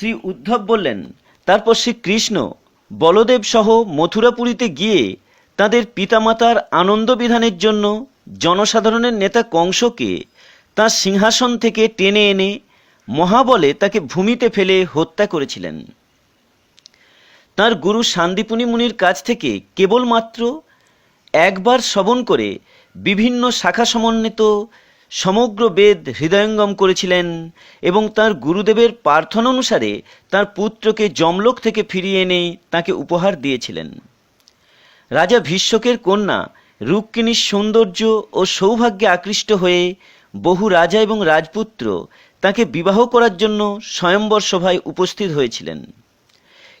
শ্রী উদ্ধব বললেন, তারপর শ্রী কৃষ্ণ বলদেব সহ মথুরাপুরীতে গিয়ে তাদের পিতামাতার আনন্দ বিধানের জন্য জনসাধারণের নেতা কংসকে তার সিংহাসন থেকে টেনে এনে মহাবলে তাকে ভূমিতে ফেলে হত্যা করেছিলেন। তার গুরু শান্তিপুনি মুনির কাছ থেকে কেবলমাত্র একবার শ্রবণ করে বিভিন্ন শাখা সমন্বিত সমগ্র বেদ হৃদয়ঙ্গম করেছিলেন এবং তার গুরুদেবের প্রার্থনা অনুসারে তার পুত্রকে যমলোক থেকে ফিরিয়ে এনে তাকে উপহার দিয়েছিলেন। রাজা ভীষ্মকের কন্যা রুক্মিণীর সৌন্দর্য ও সৌভাগ্যে আকৃষ্ট হয়ে বহু রাজা এবং রাজপুত্র তাকে বিবাহ করার জন্য স্বয়ম্বর সভায় উপস্থিত হয়েছিলেন।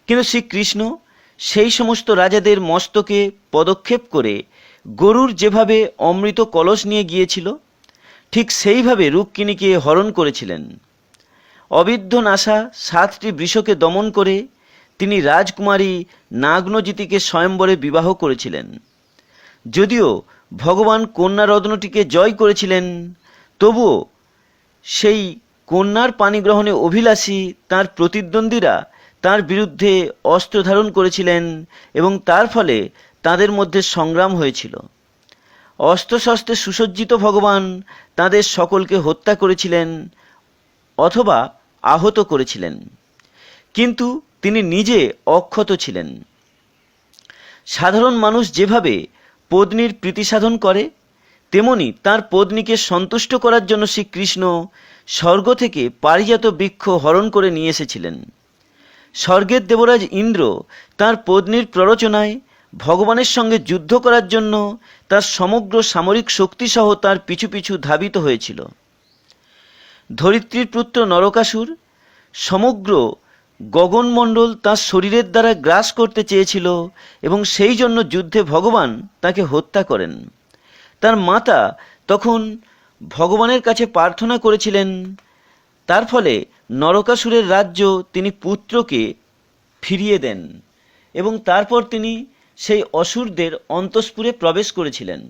কিন্তু শ্রীকৃষ্ণ সেই সমস্ত রাজাদের মস্তকে পদক্ষেপ করে গরুর যেভাবে অমৃত কলস নিয়ে গিয়েছিল ঠিক সেইভাবে রুক্মিণীকে হরণ করেছিলেন। অবিদ্ধ নাসা সাতটি বৃষকে দমন করে তিনি রাজকুমারী নাগ্নজিতিকে স্বয়ম্বরে বিবাহ করেছিলেন। যদিও ভগবান কন্যা রত্নটিকে জয় করেছিলেন, তবুও সেই কন্যার পানি গ্রহণে অভিলাষী তার প্রতিদ্বন্দ্বীরা তার বিরুদ্ধে অস্ত্র ধারণ করেছিলেন এবং তার ফলে তাদের মধ্যে সংগ্রাম হয়েছিল। অস্ত্রশস্ত্রে সুসজ্জিত ভগবান তাদের সকলকে হত্যা করেছিলেন অথবা আহত করেছিলেন। কিন্তু তিনি নিজে অক্ষত ছিলেন। সাধারণ মানুষ যেভাবে পত্নীর প্রীতি সাধন করে, তেমনি তার পত্নীকে সন্তুষ্ট করার জন্য শ্রীকৃষ্ণ স্বর্গ থেকে পারিজাত বৃক্ষ হরণ করে নিয়ে এসেছিলেন। স্বর্গের দেবরাজ ইন্দ্র তার পত্নীর প্ররোচনায় ভগবানের সঙ্গে যুদ্ধ করার জন্য তার সমগ্র সামরিক শক্তিসহ তার পিছু পিছু ধাবিত হয়েছিল। ধরিত্রীর পুত্র নরকাসুর সমগ্র গগনমণ্ডল তার শরীরের দ্বারা গ্রাস করতে চেয়েছিল এবং সেই জন্য যুদ্ধে ভগবান তাকে হত্যা করেন। তার মাতা তখন ভগবানের কাছে প্রার্থনা করেছিলেন, তার ফলে নরকাসুরের রাজ্য তিনি পুত্রকে ফিরিয়ে দেন এবং তারপর তিনি সেই অসুরদের অন্তঃপুরে প্রবেশ করেছিলেন।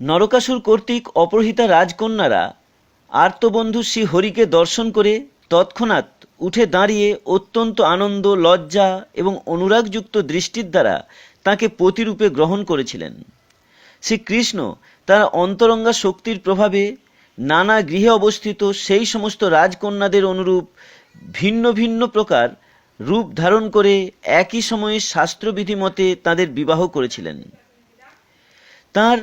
নরকাসুর কর্তৃক অপহৃতা রাজকন্যারা আর্তবন্ধু শ্রী হরিকে দর্শন করে তৎক্ষণাৎ উঠে দাঁড়িয়ে অত্যন্ত আনন্দ, লজ্জা এবং অনুরাগযুক্ত দৃষ্টির দ্বারা তাকে পতিরূপে গ্রহণ করেছিলেন। শ্রীকৃষ্ণ তার অন্তরঙ্গা শক্তির প্রভাবে নানা গৃহে অবস্থিত সেই সমস্ত রাজকন্যাদের অনুরূপ ভিন্ন ভিন্ন প্রকার রূপ ধারণ করে একই সময়ে শাস্ত্রবিধি মতে তাদের বিবাহ করেছিলেন। তার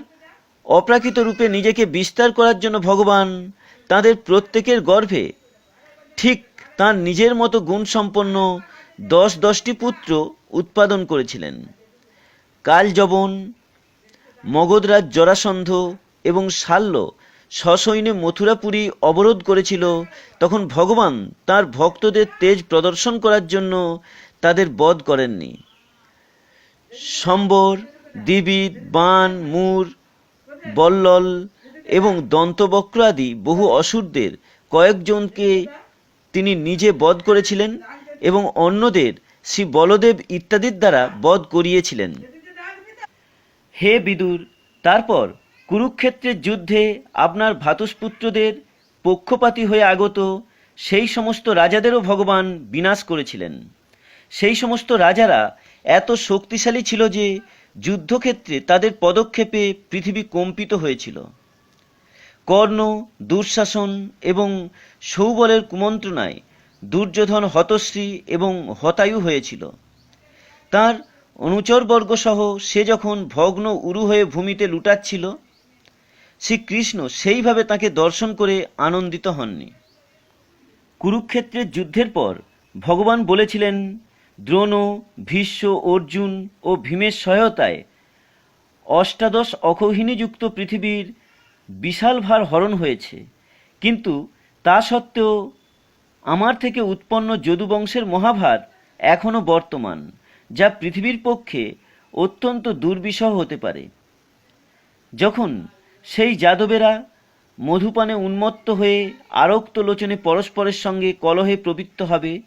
অপ্রাকৃত রূপে নিজেকে বিস্তার করার জন্য ভগবান তাদের প্রত্যেকের গর্ভে ঠিক তার নিজের মতো গুণসম্পন্ন দশ দশটি পুত্র উৎপাদন করেছিলেন। কালযবন, মগধরাজ জরাসন্ধ এবং শাল্য সসৈন্যে মথুরাপুরী অবরোধ করেছিল, তখন ভগবান তার ভক্তদের তেজ প্রদর্শন করার জন্য তাদের বধ করেননি। সম্বর দিবিদ বান, মুর, বল্লল এবং দন্তবক্র আদি বহু অসুরদের কয়েকজনকে তিনি নিজে বধ করেছিলেন এবং অন্যদের শ্রী বলদেব ইত্যাদির দ্বারা বধ করিয়েছিলেন। হে বিদুর, তারপর কুরুক্ষেত্রের যুদ্ধে আপনার ভ্রাতুষ্পুত্রদের পক্ষপাতী হয়ে আগত সেই সমস্ত রাজাদেরও ভগবান বিনাশ করেছিলেন। সেই সমস্ত রাজারা এত শক্তিশালী ছিল যে যুদ্ধক্ষেত্রে তাদের পদক্ষেপে পৃথিবী কম্পিত হয়েছিল। কর্ণ, দুঃশাসন এবং সৌবলের কুমন্ত্রণায় দুর্যোধন হতশ্রী এবং হতায়ু হয়েছিল। তার অনুচরবর্গসহ সে যখন ভগ্ন উরু হয়ে ভূমিতে লুটাচ্ছিল শ্রীকৃষ্ণ সেইভাবে তাকে দর্শন করে আনন্দিত হননি। কুরুক্ষেত্রের যুদ্ধের পর ভগবান বলেছিলেন, দ্রোণ, ভীষ্ম, অর্জুন ও ভীমের সহায়তায় অষ্টাদশ অখহিনীযুক্ত পৃথিবীর বিশাল ভার হরণ হয়েছে। কিন্তু তা সত্ত্বেও আমার থেকে উৎপন্ন যদুবংশের মহাভার এখনও বর্তমান, যা পৃথিবীর পক্ষে অত্যন্ত দুর্বিষহ হতে পারে। যখন সেই যাদবেরা মধুপানে উন্মত্ত হয়ে আরক্ত লোচনে পরস্পরের সঙ্গে কলহে প্রবৃত্ত হবে,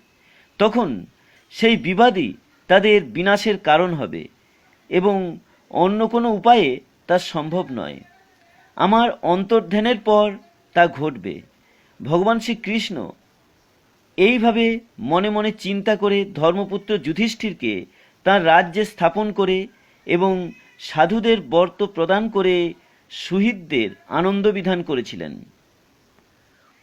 তখন সেই বিবাদী তাদের বিনাশের কারণ হবে এবং অন্য কোনো উপায়ে তা সম্ভব নয়। আমার অন্তর্ধ্যানের পর তা ঘটবে। ভগবান শ্রীকৃষ্ণ এইভাবে মনে মনে চিন্তা করে ধর্মপুত্র যুধিষ্ঠিরকে তার রাজ্যে স্থাপন করে এবং সাধুদের বর্ত প্রদান করে সুহৃদদের আনন্দ বিধান করেছিলেন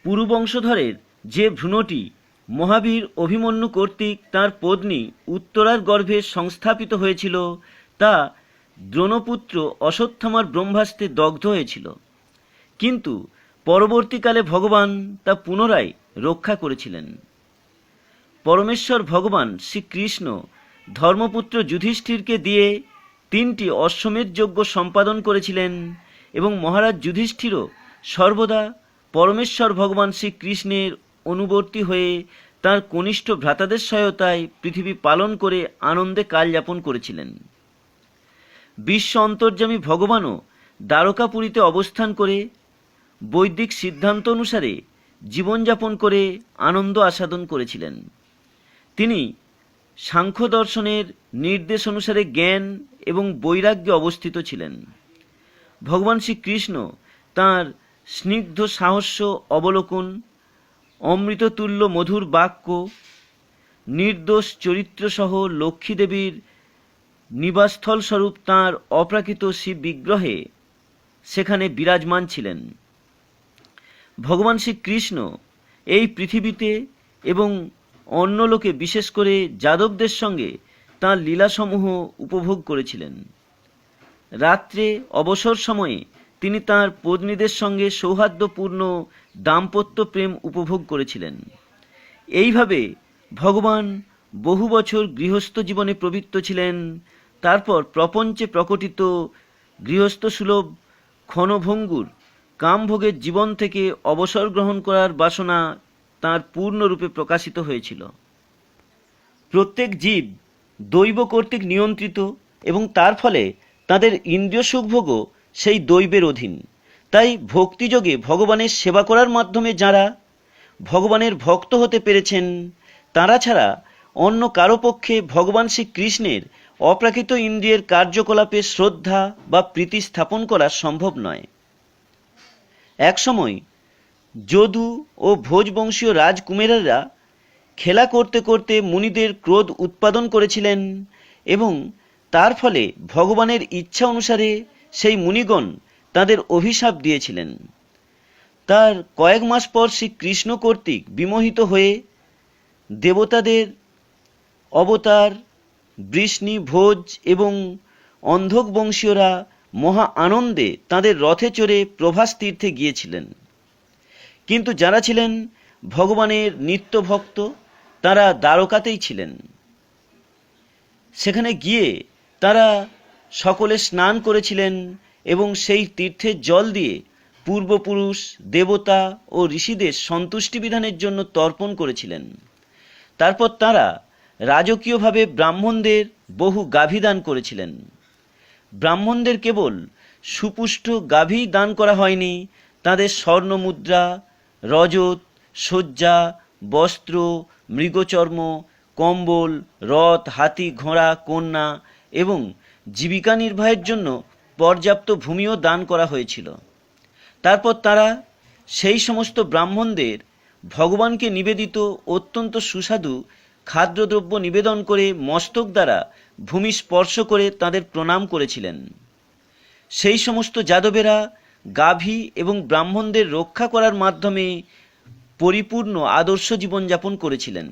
পুরুবংশধরের যে ভ্রূণটি মহাবীর অভিমন্যু কর্তৃক তার পত্নী উত্তরার গর্ভে সংস্থাপিত হয়েছিল, তা দ্রোণপুত্র অশ্বত্থামার ব্রহ্মাস্ত্রে দগ্ধ হয়েছিল। কিন্তু পরবর্তীকালে ভগবান তা পুনরায় রক্ষা করেছিলেন। পরমেশ্বর ভগবান শ্রীকৃষ্ণ ধর্মপুত্র যুধিষ্ঠিরকে দিয়ে তিনটি অশ্বমেধ যজ্ঞ সম্পাদন করেছিলেন। এবং মহারাজ যুধিষ্ঠিরও সর্বদা পরমেশ্বর ভগবান শ্রীকৃষ্ণের অনুবর্তী হয়ে তার কনিষ্ঠ ভ্রাতাদের সহায়তায় পৃথিবী পালন করে আনন্দে কালযাপন করেছিলেন। বিশ্ব অন্তর্যামী ভগবানও দ্বারকাপুরীতে অবস্থান করে বৈদিক সিদ্ধান্ত অনুসারে জীবনযাপন করে আনন্দ আস্বাদন করেছিলেন। তিনি সাংখ্য দর্শনের নির্দেশ অনুসারে জ্ঞান এবং বৈরাগ্যে অবস্থিত ছিলেন। ভগবান শ্রীকৃষ্ণ তাঁর স্নিগ্ধ সাহস্য অবলোকন, অমৃততুল্য মধুর বাক্য, নির্দোষ চরিত্রসহ লক্ষ্মী দেবীর নিবাসস্থল স্বরূপ তাঁর অপ্রাকৃত শিব বিগ্রহে সেখানে বিরাজমান ছিলেন। ভগবান শ্রীকৃষ্ণ এই পৃথিবীতে এবং অন্য লোকে বিশেষ করে যাদবদের সঙ্গে তাঁর লীলাসমূহ উপভোগ করেছিলেন। রাত্রে অবসর সময়ে তিনি তাঁর পত্নীদের সঙ্গে সৌহার্দ্যপূর্ণ দাম্পত্য প্রেম উপভোগ করেছিলেন। এইভাবে ভগবান বহু বছর গৃহস্থ জীবনে প্রবৃত্ত ছিলেন, তারপর প্রপঞ্চে প্রকটিত গৃহস্থ সুলভ ক্ষণভঙ্গুর কামভোগের জীবন থেকে অবসর গ্রহণ করার বাসনা তাঁর পূর্ণরূপে প্রকাশিত হয়েছিল। প্রত্যেক জীব দৈব কর্তৃক নিয়ন্ত্রিত এবং তার ফলে তাদের ইন্দ্রিয় সুখভোগও সেই দৈবের অধীন। তাই ভক্তিযোগে ভগবানের সেবা করার মাধ্যমে যারা ভগবানের ভক্ত হতে পেরেছেন, তারা ছাড়া অন্য কারও পক্ষে ভগবান শ্রীকৃষ্ণের অপ্রাকৃত ইন্দ্রিয়ের কার্যকলাপে শ্রদ্ধা বা প্রীতি স্থাপন করা সম্ভব নয়। একসময় যদু ও ভোজবংশীয় রাজকুমারেরা খেলা করতে করতে মুনিদের ক্রোধ উৎপাদন করেছিলেন এবং তার ফলে ভগবানের ইচ্ছা অনুসারে সেই মুনিগণ তাদের অভিশাপ দিয়েছিলেন। তার কয়েক মাস পর শ্রী কৃষ্ণ কর্তৃক বিমোহিত হয়ে দেবতাদের অবতার, বৃষ্ণি, ভোজ এবং অন্ধক বংশীয়রা মহা আনন্দে তাদের রথে চড়ে প্রভাস তীর্থে গিয়েছিলেন। কিন্তু যারা ছিলেন ভগবানের নিত্য ভক্ত, তারা দ্বারকাতেই ছিলেন। সেখানে গিয়ে তারা সকলে স্নান করেছিলেন এবং সেই তীর্থের জল দিয়ে পূর্বপুরুষ, দেবতা ও ঋষিদের সন্তুষ্টি বিধানের জন্য তর্পণ করেছিলেন। তারপর তারা রাজকীয়ভাবে ব্রাহ্মণদের বহু গাভী দান করেছিলেন। ব্রাহ্মণদের কেবল সুপুষ্ট গাভী দান করা হয়নি, তাদের স্বর্ণ মুদ্রা রজত, শয্যা, বস্ত্র, মৃগচর্ম, কম্বল, রথ, হাতি, ঘোড়া, কন্যা এবং জীবিকা নির্বাহের জন্য পর্যাপ্ত ভূমিও দান করা হয়েছিল। তারপর তারা সেই সমস্ত ব্রাহ্মণদের ভগবানকে নিবেদিত অত্যন্ত সুস্বাদু খাদ্যদ্রব্য নিবেদন করে মস্তক দ্বারা ভূমি স্পর্শ করে তাদের প্রণাম করেছিলেন। সেই সমস্ত যাদবেরা গাভী এবং ব্রাহ্মণদের রক্ষা করার মাধ্যমে পরিপূর্ণ আদর্শ জীবনযাপন করেছিলেন।